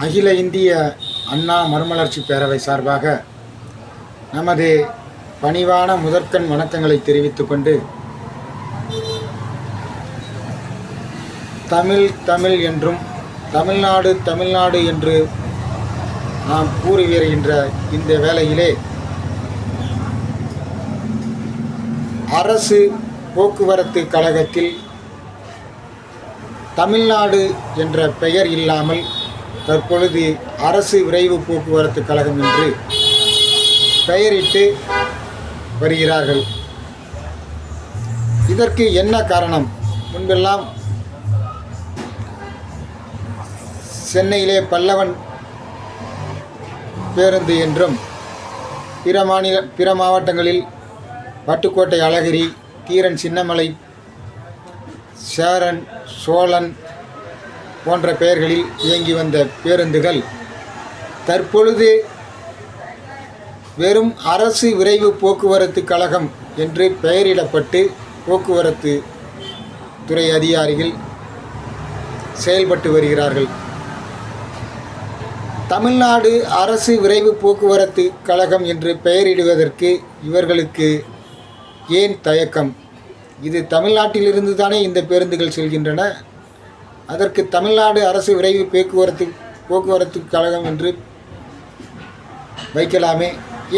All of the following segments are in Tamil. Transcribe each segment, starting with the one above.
அகில இந்திய அண்ணா மறுமலர்ச்சி பேரவை சார்பாக நமது பணிவான முதற்கண் வணக்கங்களை தெரிவித்துக் கொண்டு தமிழ் தமிழ் என்றும் தமிழ்நாடு தமிழ்நாடு என்று நாம் கூறி வருகின்ற இந்த வேளையிலே அரசு போக்குவரத்து கழகத்தில் தமிழ்நாடு என்ற பெயர் இல்லாமல் தற்பொழுது அரசு விரைவு போக்குவரத்து கழகம் என்று பெயரிட்டு வருகிறார்கள். இதற்கு என்ன காரணம்? முன்பெல்லாம் சென்னையிலே பல்லவன் பேருந்து என்றும் பிற மாநில பிற மாவட்டங்களில் பட்டுக்கோட்டை அழகிரி தீரன் சின்னமலை சேரன் சோழன் போன்ற பெயர்களில் இயங்கி வந்த பேருந்துகள் தற்பொழுது வெறும் அரசு விரைவு போக்குவரத்து கழகம் என்று பெயரிடப்பட்டு போக்குவரத்து துறை அதிகாரிகள் செயல்பட்டு வருகிறார்கள். தமிழ்நாடு அரசு விரைவு போக்குவரத்து கழகம் என்று பெயரிடுவதற்கு இவர்களுக்கு ஏன் தயக்கம்? இது தமிழ்நாட்டிலிருந்து தானே இந்த பேருந்துகள் செல்கின்றன? அதற்கு தமிழ்நாடு அரசு விரைவு போக்குவரத்து போக்குவரத்து கழகம் என்று வைக்கலாமே.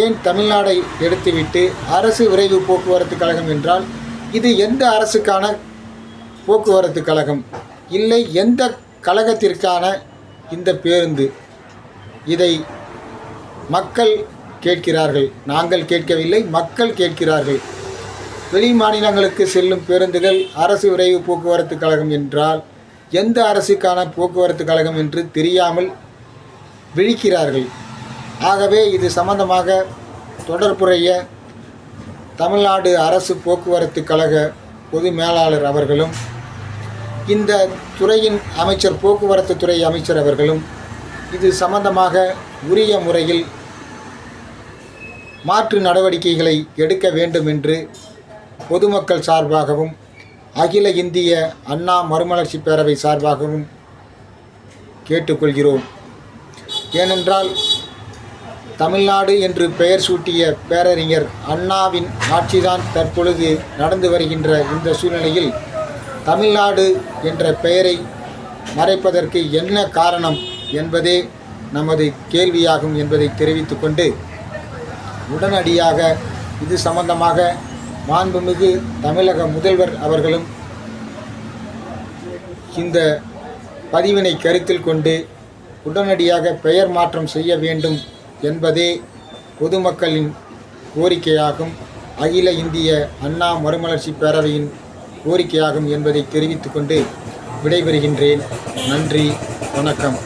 ஏன் தமிழ்நாடை எடுத்துவிட்டு அரசு விரைவு போக்குவரத்து கழகம் என்றால் இது எந்த அரசுக்கான போக்குவரத்து கழகம்? இல்லை எந்த கழகத்திற்கான இந்த பேருந்து? இதை மக்கள் கேட்கிறார்கள். நாங்கள் கேட்கவில்லை மக்கள் கேட்கிறார்கள். வெளி மாநிலங்களுக்கு செல்லும் பேருந்துகள் அரசு விரைவு போக்குவரத்து கழகம் என்றால் எந்த அரசுக்கான போக்குவரத்து கழகம் என்று தெரியாமல் விழிக்கிறார்கள். ஆகவே இது சம்பந்தமாக தொடர்புடைய தமிழ்நாடு அரசு போக்குவரத்து கழக பொது மேலாளர் அவர்களும் இந்த துறையின் அமைச்சர் போக்குவரத்து துறை அமைச்சர் அவர்களும் இது சம்பந்தமாக உரிய முறையில் மாற்று நடவடிக்கைகளை எடுக்க வேண்டும் என்று பொதுமக்கள் சார்பாகவும் அகில இந்திய அண்ணா மறுமலர்ச்சி பேரவை சார்பாகவும் கேட்டுக்கொள்கிறோம். ஏனென்றால் தமிழ்நாடு என்று பெயர் சூட்டிய பேரறிஞர் அண்ணாவின் ஆட்சிதான் தற்பொழுது நடந்து வருகின்ற இந்த சூழ்நிலையில் தமிழ்நாடு என்ற பெயரை மறைப்பதற்கு என்ன காரணம் என்பதே நமது கேள்வியாகும் என்பதை தெரிவித்துக்கொண்டு உடனடியாக இது சம்பந்தமாக மாண்புமிகு தமிழக முதல்வர் அவர்களும் இந்த பதிவினை கருத்தில் கொண்டு உடனடியாக பெயர் மாற்றம் செய்ய வேண்டும் என்பதே பொதுமக்களின் கோரிக்கையாகும். அகில இந்திய அண்ணா மறுமலர்ச்சி பேரவையின் கோரிக்கையாகும் என்பதை தெரிவித்துக்கொண்டு விடைபெறுகின்றேன். நன்றி வணக்கம்.